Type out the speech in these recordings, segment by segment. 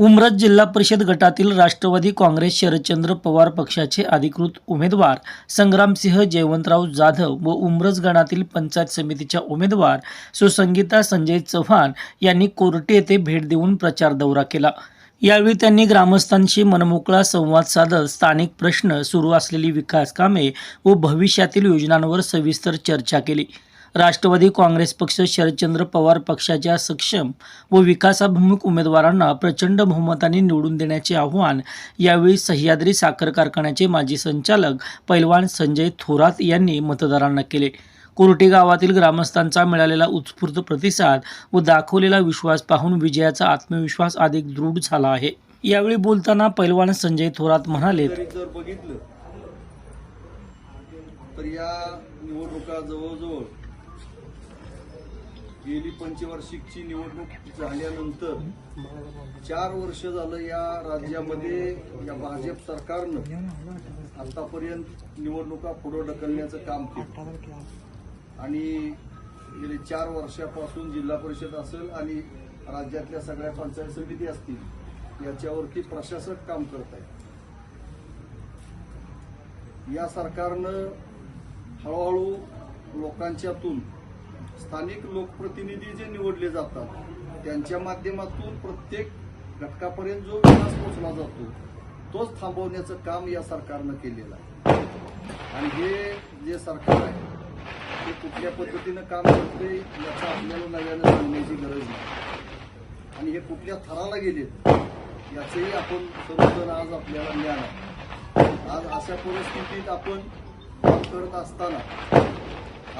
उमरज जिल्हा परिषद गटातील राष्ट्रवादी काँग्रेस शरदचंद्र पवार पक्षाचे अधिकृत उमेदवार संग्रामसिंह जयवंतराव जाधव व उमरज गणातील पंचायत समितीच्या उमेदवार सुसंगीता संजय चव्हाण यांनी कोर्टे येथे भेट देऊन प्रचार दौरा केला. यावेळी त्यांनी ग्रामस्थांशी मनमोकळा संवाद साधत स्थानिक प्रश्न सुरू असलेली विकास कामे व भविष्यातील योजनांवर सविस्तर चर्चा केली. राष्ट्रवादी काँग्रेस पक्ष शरदचंद्र पवार पक्षाच्या सक्षम व विकासाभिमुख उमेदवारांना प्रचंड बहुमताने निवडून देण्याचे आव्हान यावेळी सह्याद्री साखर कारखान्याचे माजी संचालक पैलवान संजय थोरात यांनी मतदारांना केले. कुर्टी गावातील ग्रामस्थांचा मिळालेला उत्स्फूर्त प्रतिसाद व दाखवलेला विश्वास पाहून विजयाचा आत्मविश्वास अधिक दृढ झाला आहे. यावेळी बोलताना पैलवान संजय थोरात म्हणाले जर बघितलं तर या निवडणुका जवळजवळ गेली पंचवार्षिकची निवडणूक झाल्यानंतर चार वर्ष झालं या राज्यामध्ये या भाजप सरकारनं आतापर्यंत निवडणुका पुढे ढकलण्याचं काम केलं. आणि गेले चार वर्षापासून जिल्हा परिषद असेल आणि राज्यातल्या सगळ्या पंचायत समिती असतील याच्यावरती प्रशासक काम करत आहे या सरकारनं हळूहळू लोकांच्यातून स्थानिक लोकप्रतिनिधी जे निवडले जातात त्यांच्या माध्यमातून प्रत्येक घटकापर्यंत जो विकास पोचला जातो तोच थांबवण्याचं काम या सरकारनं केलेलं आहे. आणि हे जे सरकार आहे ते कुठल्या पद्धतीनं काम करते याचा आपल्याला नव्यानं सांगण्याची गरज नाही. आणि हे कुठल्या थराला गेलेत याचंही आपण सर्वजण आज आपल्याला ज्ञान आहे. आज अशा परिस्थितीत आपण काम करत असताना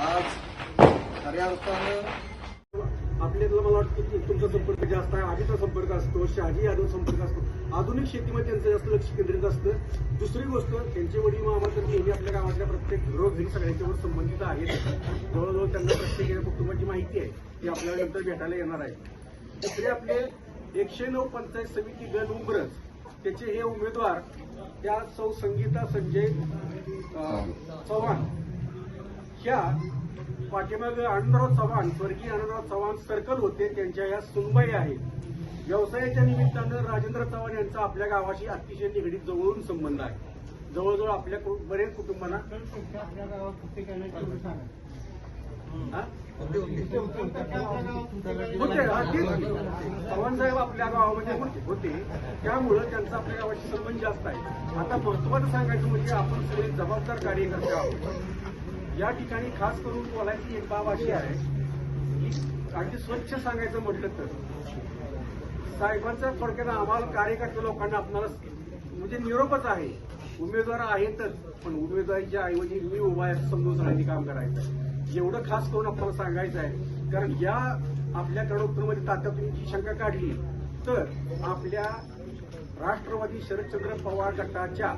आज खऱ्या अर्थानं आपल्याला मला वाटतं की तुमचा संपर्क जास्त आहे आजीचा संपर्क असतो शहाजी यादव संपर्क असतो. आधुनिक शेतीमध्ये त्यांचं जास्त लक्ष केंद्रित असतं. दुसरी गोष्ट त्यांचे वडील मामा तर नेहमी आपल्या गावातल्या प्रत्येक घरोघरी सगळ्यांच्यावर संबंधित आहेत. जवळजवळ त्यांना प्रत्येक कुटुंबाची माहिती आहे ती आपल्याला नंतर भेटायला येणार आहे. दुसरे आपले एकशे नऊ पंचायत समिती गण उमरज त्याचे हे उमेदवार त्या सौ संगीता संजय चव्हाण ह्या पाठीमागे आनंदराव चव्हाण स्वर्गीय आनंदराव चव्हाण सर्कल होते त्यांच्या या सुनबाई आहेत. व्यवसायाच्या निमित्तानं राजेंद्र चव्हाण यांचा आपल्या गावाशी अतिशय निगडीत जवळून संबंध आहे. जवळजवळ आपल्या बरेच कुटुंबांना हा? होते हा, साहेब आपल्या गावामध्ये होते होते. त्यामुळं त्यांचा आपल्या गावाशी संबंध जास्त आहे. आता महत्वाचं सांगायचं म्हणजे आपण सगळे जबाबदार कार्यकर्ते आहोत. या ठिकाणी खास करून बोलायची एक बाब अशी आहे की अगदी स्वच्छ सांगायचं म्हटलं तर साहेबांचा थोडक्यात आम्हाला कार्यकर्ते लोकांना आपणाला म्हणजे निरोपच आहे. उमेदवार आहेतच पण उमेदवारीच्या ऐवजी मी उभा आहे समजून सांगायचे काम करायचं. एवढं खास करून आपल्याला सांगायचं आहे. कारण या आपल्या कडोत्तरमध्ये तात्यातून जी शंका काढली तर आपल्या राष्ट्रवादी शरदचंद्र पवार गटाच्या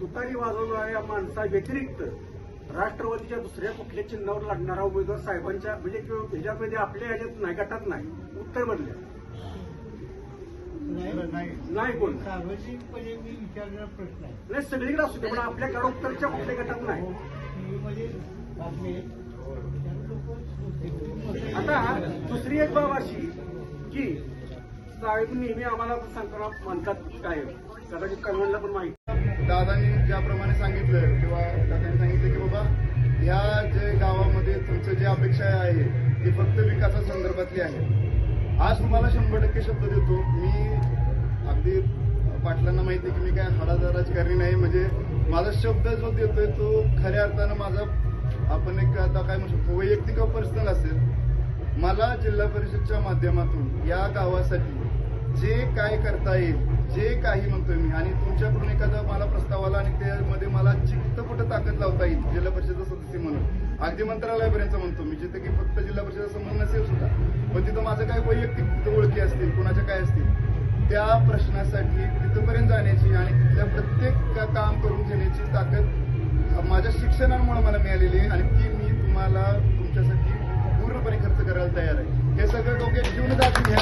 तुतारी वाजवणाऱ्या माणसा व्यतिरिक्त राष्ट्रवादीच्या दुसऱ्या कुठल्या चिन्हावर लढणारा उमेदवार साहेबांच्या म्हणजे किंवा ह्याच्यामध्ये आपल्या ह्याच्यात नाही गटात नाही. उत्तर मधल्या नाही कोण? सार्वजनिकपणे मी विचारलेला प्रश्न आहे. नाही सगळीकडे असू दे पण आपल्या कडोत्तरच्या कुठल्या गटात नाही. लोकं आता दुसरी एक बाब अशी की साहेब नेहमी आम्हाला सांगताना म्हणतात काय? कदाचित कन्व्हनला पण माहिती. दादांनी ज्याप्रमाणे सांगितलं किंवा दादांनी सांगितलं की बाबा ह्या जे गावामध्ये तुमचं जे अपेक्षा आहे ती फक्त विकासा संदर्भातली आहे. आज तुम्हाला शंभर टक्के शब्द देतो. मी अगदी पाटलांना माहिती आहे की मी काय हाडाचा राजकारणी नाही. म्हणजे माझा शब्द जो देतोय तो खऱ्या अर्थानं माझा आपण एक आता काय म्हणू शकतो वैयक्तिक पर्सनल असेल. मला जिल्हा परिषदच्या माध्यमातून या गावासाठी जे काय करता येईल जे काही म्हणतोय मी. आणि तुमच्याकडून एखादा मला प्रस्ताव आला आणि त्यामध्ये मला चित्तपुट ताकद लावता येईल जिल्हा परिषद सदस्य म्हणून. अगदी मंत्रालयापर्यंत म्हणतो मी जिथे की फक्त जिल्हा परिषद संबंध नसेल सुद्धा. पण तिथं माझं काय वैयक्तिक ओळखी असतील कोणाच्या काय असतील त्या प्रश्नासाठी तिथपर्यंत जाण्याची आणि तिथल्या प्रत्येक काम करून घेण्याची ताकद माझ्या शिक्षणामुळे मला मिळालेली आहे आणि ती मी तुम्हाला तुमच्यासाठी पूर्णपणे खर्च करायला तयार आहे. हे सगळं डोक्यात घेऊन आपण घ्या.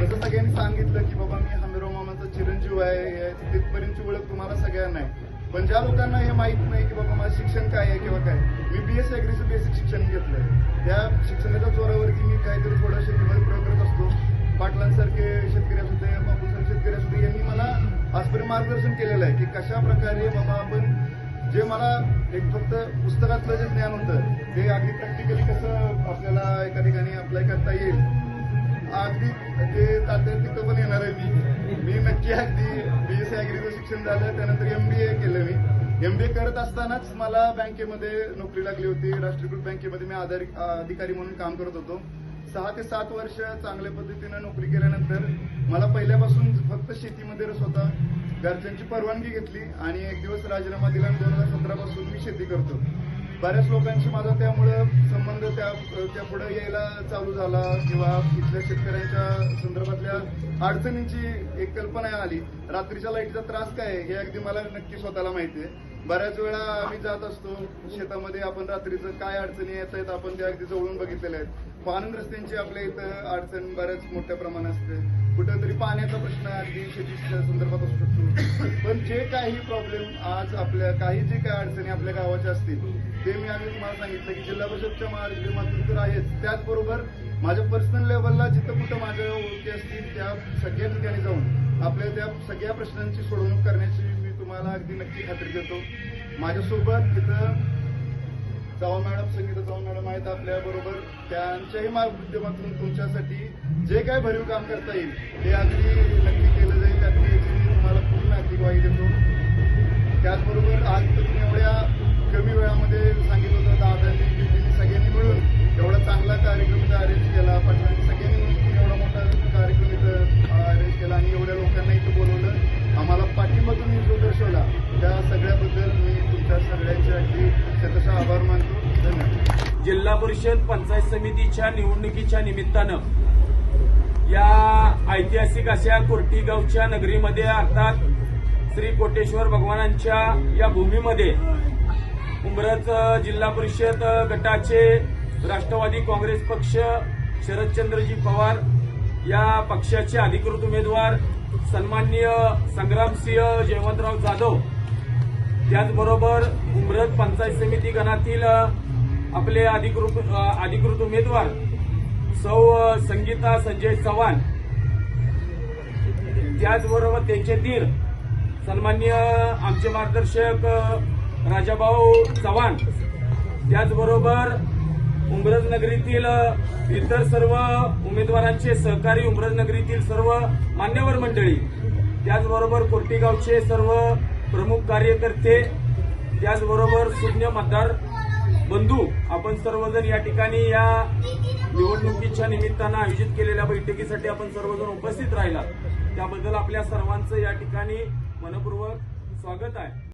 तसं सगळे सांगितलं की बाबा मी हमीराव मामाचा चिरंजीव आहे तिथपर्यंतची ओळख तुम्हाला सगळ्यांना आहे. पण ज्या लोकांना हे माहीत नाही की बाबा माझं शिक्षण काय आहे किंवा काय मी बीएससी अॅग्रीचं बेसिक शिक्षण घेतलंय. त्या शिक्षणाच्या जोरावरती मी काहीतरी थोडं शेतीमध्ये प्रयोग करत असतो. पाटलांसारखे शेतकरी असू दे बाबा शेतकरी असू दे यांनी मला आजपर्यंत मार्गदर्शन केलेलं आहे की कशा प्रकारे बाबा आपण जे मला एक फक्त पुस्तकातलं जे ज्ञान होतं ते अगदी प्रॅक्टिकली कसं आपल्याला एका ठिकाणी अप्लाय करता येईल अगदी ते म्हणजे तात्या तिथं पण येणार आहे मी मी नक्की अगदी एस अॅग्रीचं शिक्षण झालं त्यानंतर एमबीए केलं मी. एमबीए करत असतानाच मला बँकेमध्ये नोकरी लागली होती. राष्ट्रीयकृत बँकेमध्ये मी आधार अधिकारी म्हणून काम करत होतो. सहा ते सात वर्ष चांगल्या पद्धतीनं नोकरी केल्यानंतर मला पहिल्यापासून फक्त शेतीमध्ये रस होता. घरच्यांची परवानगी घेतली आणि एक दिवस राजीनामा दिला आणि दोन हजार सतरा पासून मी शेती करतो. बऱ्याच लोकांशी माझा त्यामुळं संबंध त्या त्यापुढे यायला चालू झाला किंवा इथल्या शेतकऱ्यांच्या संदर्भातल्या अडचणींची एक कल्पना आली. रात्रीच्या लाईटचा त्रास काय हे अगदी मला नक्की स्वतःला माहिती आहे. बऱ्याच वेळा आम्ही जात असतो शेतामध्ये आपण रात्रीचं काय अडचणी येत आहेत आपण त्या अगदी जवळून बघितलेल्या आहेत. पानंद रस्त्यांची आपल्या इथं अडचण बऱ्याच मोठ्या प्रमाणात असते. कुठेतरी पाण्याचा प्रश्न अगदी शेतीच्या संदर्भात असू शकतो. पण जे काही प्रॉब्लेम आज आपल्या काही जे काही अडचणी आपल्या गावाच्या असतील ते मी आम्ही तुम्हाला सांगितलं की जिल्हा परिषदच्या माध्यमातून तर आहेच. त्याचबरोबर माझ्या पर्सनल लेवलला जिथं कुठं माझ्या ओळखी असतील त्या सगळ्या ठिकाणी जाऊन आपल्या त्या सगळ्या प्रश्नांची सोडवणूक करण्याची मी तुम्हाला अगदी नक्की खात्री देतो. माझ्यासोबत तिथं चव्हाण मॅडम संगीता चव्हाण मॅडम आहेत आपल्याबरोबर त्यांच्याही माध्यमातून तुमच्यासाठी जे काय भरीव काम करता येईल ते अगदी नक्की केलं जाईल. अगदी याची वाई देतो त्याचबरोबर आज तुम्ही एवढ्या कमी वेळामध्ये सांगितलं होतं दादांनी दीदींनी सगळ्यांनी मिळून एवढा चांगला कार्यक्रम इथं अरेंज केला. पाटलांनी सगळ्यांनी मिळून तुम्ही एवढा मोठा कार्यक्रम इथं अरेंज केला आणि एवढ्या लोकांना इथं बोलवलं. आम्हाला पाठिंबा तुम्ही जो दर्शवला त्या सगळ्याबद्दल मी तुमच्या सगळ्यांचे अगदी शतशः आभार मानतो. धन्यवाद. जिल्हा परिषद पंचायत समितीच्या निवडणुकीच्या निमित्तानं या ऐतिहासिक अशा कुर्टीगावच्या नगरीमध्ये अर्थात श्री कोटेश्वर भगवानांच्या या भूमीमध्ये उमरज जिल्हा परिषद गटाचे राष्ट्रवादी काँग्रेस पक्ष शरदचंद्रजी पवार या पक्षाचे अधिकृत उमेदवार सन्माननीय संग्रामसिंह जयवंतराव जाधव. त्याचबरोबर उमरज पंचायत समिती गणातील आपले अधिकृत अधिकृत उमेदवार सौ संगीता संजय चव्हाण. त्याचबरोबर त्यांचे तीर सन्मान्य आमचे मार्गदर्शक राजाभाऊ चव्हाण. त्याचबरोबर उमरजनगरीतील इतर सर्व उमेदवारांचे सहकारी उमरजनगरीतील सर्व मान्यवर मंडळी त्याचबरोबर कोर्टीगावचे सर्व प्रमुख कार्यकर्ते त्याचबरोबर शून्य मतदार बंधू आपण सर्वजण या ठिकाणी या निवडणुकीच्या निमित्तानं आयोजित केलेल्या बैठकीसाठी आपण सर्वजण उपस्थित राहिला त्याबद्दल आपल्या सर्वांचं या ठिकाणी मनपूर्वक स्वागत आहे.